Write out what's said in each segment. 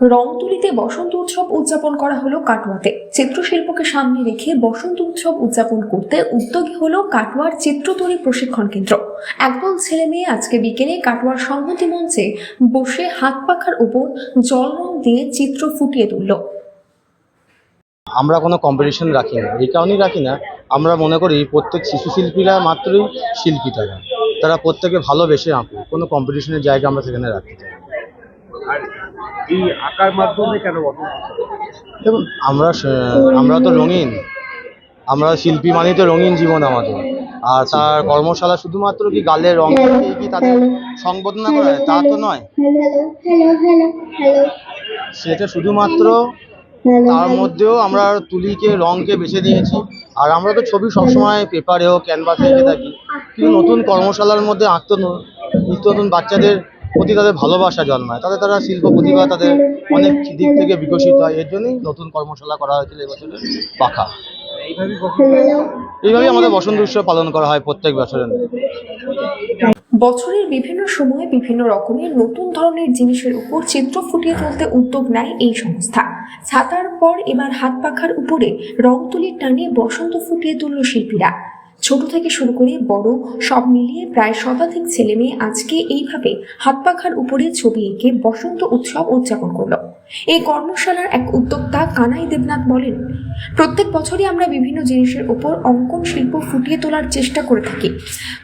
রংতুলিতে বসন্ত উৎসব উদযাপন করা হলো কাটোয়াতে। চিত্রশিল্পকে সামনে রেখে বসন্ত উৎসব উদযাপন করতে উদ্যোগী হলো কাটোয়ার চিত্রতরী প্রশিক্ষণ কেন্দ্র। একদল ছেলে মেয়ে আজকে বিকেলে কাটোয়ার সংহতি মঞ্চে বসে হাত পাখার উপর জল রং দিয়ে চিত্র ফুটিয়ে তুলল। আমরা কোনো কম্পিটিশন রাখি না এই কারণেই রাখি না। আমরা মনে করি প্রত্যেক শিশু শিল্পীরা মাত্রই শিল্পী তারা। তারা প্রত্যেকে ভালোবেসে আঁকুক। কোনো কম্পিটিশনের জায়গা আমরা সেখানে চাই না। আর এই আঁকার মাধ্যমে কেন দেখুন, আমরা আমরা তো রঙিন। আমরা শিল্পী মানেই তো রঙিন জীবন আমাদের। আর তার কর্মশালা শুধুমাত্র কি গালের রং কি তাদের সংবর্ধনা করা তা তো নয়। সেটা শুধুমাত্র তার মধ্যেও আমরা তুলিকে রংকে বেছে দিয়েছি। আর আমরা তো ছবি সবসময় পেপারে হোক, ক্যানভাসে এঁকে থাকি। কিন্তু নতুন কর্মশালার মধ্যে আঁকতে নিত্য নতুন বাচ্চাদের প্রতি তাদের ভালোবাসা জন্মায়। তাদের তারা শিল্প প্রতিভা তাদের অনেক দিক থেকে বিকশিত হয়। এর জন্যই নতুন কর্মশালা করা হয়েছিল এবছরে পাখা। এইভাবেই আমাদের বসন্ত উৎসব পালন করা হয় প্রত্যেক বছরের বছরের বিভিন্ন সময়ে বিভিন্ন রকমের নতুন ধরনের জিনিসের উপর চিত্র ফুটিয়ে তুলতে উদ্যোগ নেয় এই সংস্থা। ছাতার পর এবার হাত পাখার উপরে রং তুলির টানে বসন্ত ফুটিয়ে তুলল শিল্পীরা। ছোট থেকে শুরু করে বড় সব মিলিয়ে প্রায় শতাধিক ছেলে মেয়ে আজকে এইভাবে হাত পাখার উপরে ছবি এঁকে বসন্ত উৎসব উদযাপন করল। এই কর্মশালার এক উদ্যোক্তা কানাই দেবনাথ বলেন, প্রত্যেক বছরই আমরা বিভিন্ন জিনিসের উপর অঙ্কন শিল্প ফুটিয়ে তোলার চেষ্টা করে থাকি।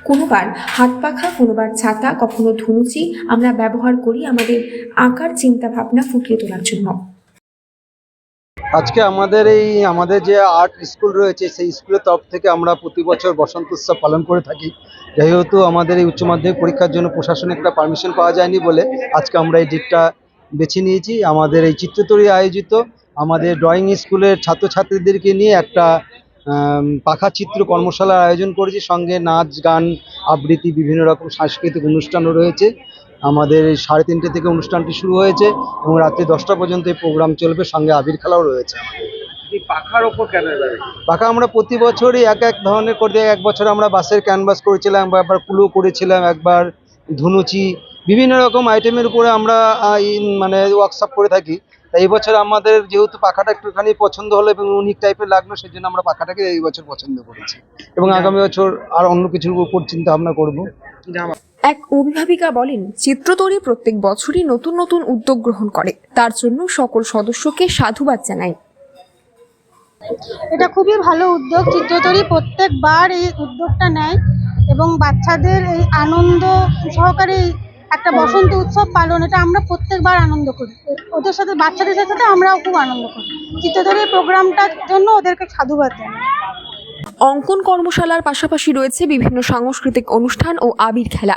কোনোবার হাত পাখা কোনোবার ছাতা, কখনো ধুনুচি আমরা ব্যবহার করি আমাদের আঁকার চিন্তা ভাবনা ফুটিয়ে তোলার জন্য। আজকে আমাদের এই, আমাদের যে আর্ট স্কুল রয়েছে, সেই স্কুলের তরফ থেকে আমরা প্রতি বছর বসন্ত উৎসব পালন করে থাকি। যেহেতু আমাদের এই উচ্চ মাধ্যমিক পরীক্ষার জন্য প্রশাসনিক একটা পারমিশন পাওয়া যায়নি বলে আজকে আমরা এই ডেটটা বেছে নিয়েছি। আমাদের এই চিত্রতরী আয়োজিত আমাদের ড্রয়িং স্কুলের ছাত্রছাত্রীদেরকে নিয়ে একটা পাখা চিত্র কর্মশালার আয়োজন করেছি। সঙ্গে নাচ, গান, আবৃত্তি, বিভিন্ন রকম সাংস্কৃতিক অনুষ্ঠানও রয়েছে। আমাদের এই সাড়ে তিনটে থেকে অনুষ্ঠানটি শুরু হয়েছে এবং রাত্রি দশটা পর্যন্ত এই প্রোগ্রাম চলবে। সঙ্গে আবির খেলাও রয়েছে পাখার ওপর কেন পাকা আমরা প্রতি বছরই এক এক ধরনের করে এক বছর আমরা বাসের ক্যানভাস করেছিলাম বা একবার কুলো করেছিলাম একবার ধুনুচি বিভিন্ন রকম আইটেমের উপরে আমরা মানে ওয়ার্কশপ করে থাকি। তাই এই বছর আমাদের যেহেতু পাখাটা একটুখানি পছন্দ হলো এবং ইউনিক টাইপের লাগল সেই জন্য আমরা পাখাটাকে এই বছর পছন্দ করেছি। এবং আগামী বছর আর অন্য কিছুর উপর চিন্তা ভাবনা করব। এক অভিভাবিকা বলেন চিত্রতরী প্রত্যেক বছরই নতুন নতুন উদ্যোগ গ্রহণ করে। তার জন্য সকল সদস্যকে সাধুবাদ জানাই। এটা খুবই ভালো উদ্যোগ। চিত্রতরী প্রত্যেকবার এই উদ্যোগটা নেয় এবং বাচ্চাদের এই আনন্দ সহকারে একটা বসন্ত উৎসব পালন এটা আমরা প্রত্যেকবার আনন্দ করি। ওদের সাথে বাচ্চাদের সাথে আমরাও খুব আনন্দ করি। চিত্রতরী প্রোগ্রামটার জন্য ওদেরকে সাধুবাদ জানাই। অঙ্কন কর্মশালার পাশাপাশি রয়েছে বিভিন্ন সাংস্কৃতিক অনুষ্ঠান ও আবির খেলা।